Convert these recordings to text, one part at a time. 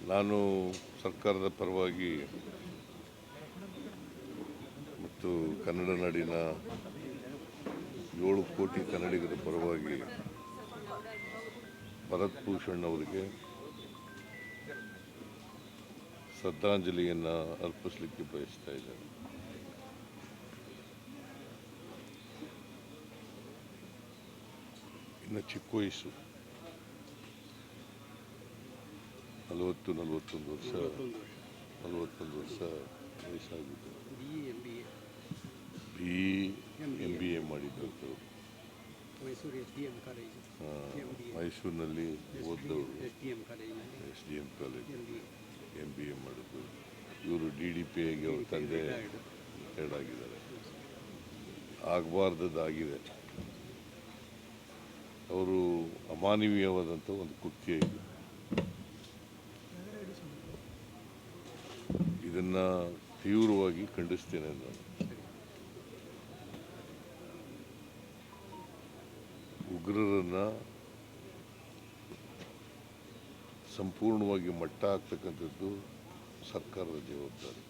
ನಾನು ಸರ್ಕಾರದ ಪರವಾಗಿ ಮತ್ತು ಕನ್ನಡ ನಾಡಿನ ಏಳು ಕೋಟಿ ಕನ್ನಡಿಗರ ಪರವಾಗಿ ಭರತ್ ಭೂಷಣ್ ಅವರಿಗೆ ಶ್ರದ್ಧಾಂಜಲಿಯನ್ನು ಅರ್ಪಿಸಲಿಕ್ಕೆ ಬಯಸ್ತಾ ಇದ್ದೇನೆ. ಇನ್ನು ಚಿಕ್ಕ ವಯಸ್ಸು. ನಲವತ್ತು ನಲವತ್ತೊಂದು ವರ್ಷ ನಲವತ್ತೊಂದು ವರ್ಷ ವಯಸ್ಸಾಗಿದ್ದು B M B A. B M B A. ಮಾಡಿದ್ದು Mysuru S D M college. ಮೈಸೂರಿನಲ್ಲಿ ಓದಿದವರು ಎಸ್ ಡಿ ಎಂ ಕಾಲೇಜಿನಲ್ಲಿ S D college. M B M. A ಮಾಡಿದ್ದು. ಇವರು ಡಿ ಡಿ ಪಿ ಐಗೆ ಅವ್ರ ತಂದೆ ರಿಟೈರ್ಡ್ ಆಗಿದ್ದಾರೆ. ಆಗಬಾರ್ದದ್ದಾಗಿದೆ. ಅವರು ಅಮಾನವೀಯವಾದಂಥ ಒಂದು ಕೃತ್ಯ ಇದು. ಇದನ್ನ ತೀವ್ರವಾಗಿ ಖಂಡಿಸ್ತೇನೆ ನಾನು ಉಗ್ರರನ್ನ ಸಂಪೂರ್ಣವಾಗಿ ಮಟ್ಟ ಹಾಕ್ತಕ್ಕಂಥದ್ದು ಸರ್ಕಾರದ ಜವಾಬ್ದಾರಿ.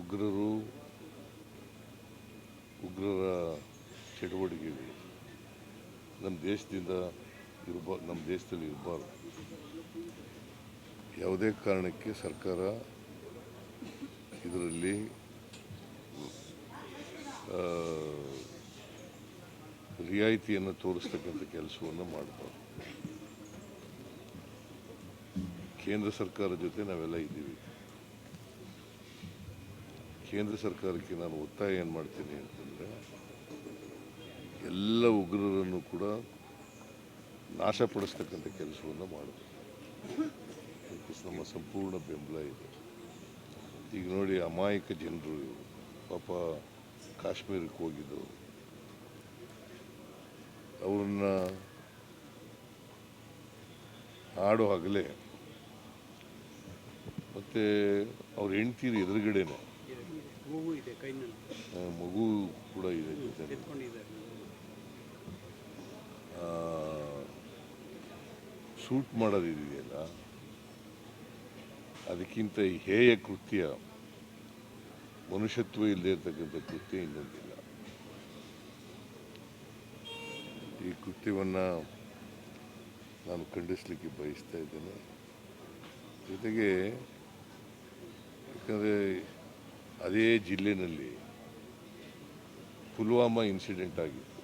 ಉಗ್ರರು ಉಗ್ರರ ಚಟುವಟಿಕೆಗಳು ನಮ್ಮ ದೇಶದಿಂದ ಇರಬ, ನಮ್ಮ ದೇಶದಲ್ಲಿ ಇರಬಾರ್ದು. ಯಾವುದೇ ಕಾರಣಕ್ಕೆ ಸರ್ಕಾರ ಇದರಲ್ಲಿ ರಿಯಾಯಿತಿಯನ್ನು ತೋರಿಸ್ತಕ್ಕಂಥ ಕೆಲಸವನ್ನು ಮಾಡಬಾರ್ದು. ಕೇಂದ್ರ ಸರ್ಕಾರ ಜೊತೆ ನಾವೆಲ್ಲ ಇದ್ದೀವಿ. ಕೇಂದ್ರ ಸರ್ಕಾರಕ್ಕೆ ನಾನು ಒತ್ತಾಯ ಏನು ಮಾಡ್ತೀನಿ ಅಂತಂದರೆ, ಎಲ್ಲ ಉಗ್ರರನ್ನು ಕೂಡ ನಾಶಪಡಿಸ್ತಕ್ಕಂಥ ಕೆಲಸವನ್ನು ಮಾಡಬೇಕು. ನಮ್ಮ ಸಂಪೂರ್ಣ ಬೆಂಬಲ ಇದೆ. ಈಗ ನೋಡಿ ಅಮಾಯಕ ಜನರು ಪಾಪ ಕಾಶ್ಮೀರಕ್ಕೆ ಹೋಗಿದ್ದು ಅವ್ರನ್ನ ಹಾಡೋ ಹಗಲೇ ಮತ್ತು ಅವ್ರ ಹೆಂಡ್ತೀರಿ ಎದುರುಗಡೆನೆ. ಮಗು ಕೂಡ ಇದೆ ಜೊತೆ ಶೂಟ್ ಮಾಡೋದಿದೆಯಲ್ಲ? ಅದಕ್ಕಿಂತ ಹೇಯ ಕೃತ್ಯ ಮನುಷ್ಯತ್ವ ಇಲ್ಲದೆ ಇರತಕ್ಕಂಥ ಕೃತ್ಯ ಇನ್ನೊಂದಿಲ್ಲ. ಈ ಕೃತ್ಯವನ್ನು ನಾನು ಖಂಡಿಸಲಿಕ್ಕೆ ಬಯಸ್ತಾ ಇದ್ದೇನೆ. ಜೊತೆಗೆ ಯಾಕಂದರೆ ಅದೇ ಜಿಲ್ಲೆನಲ್ಲಿ ಪುಲ್ವಾಮಾ ಇನ್ಸಿಡೆಂಟ್ ಆಗಿತ್ತು.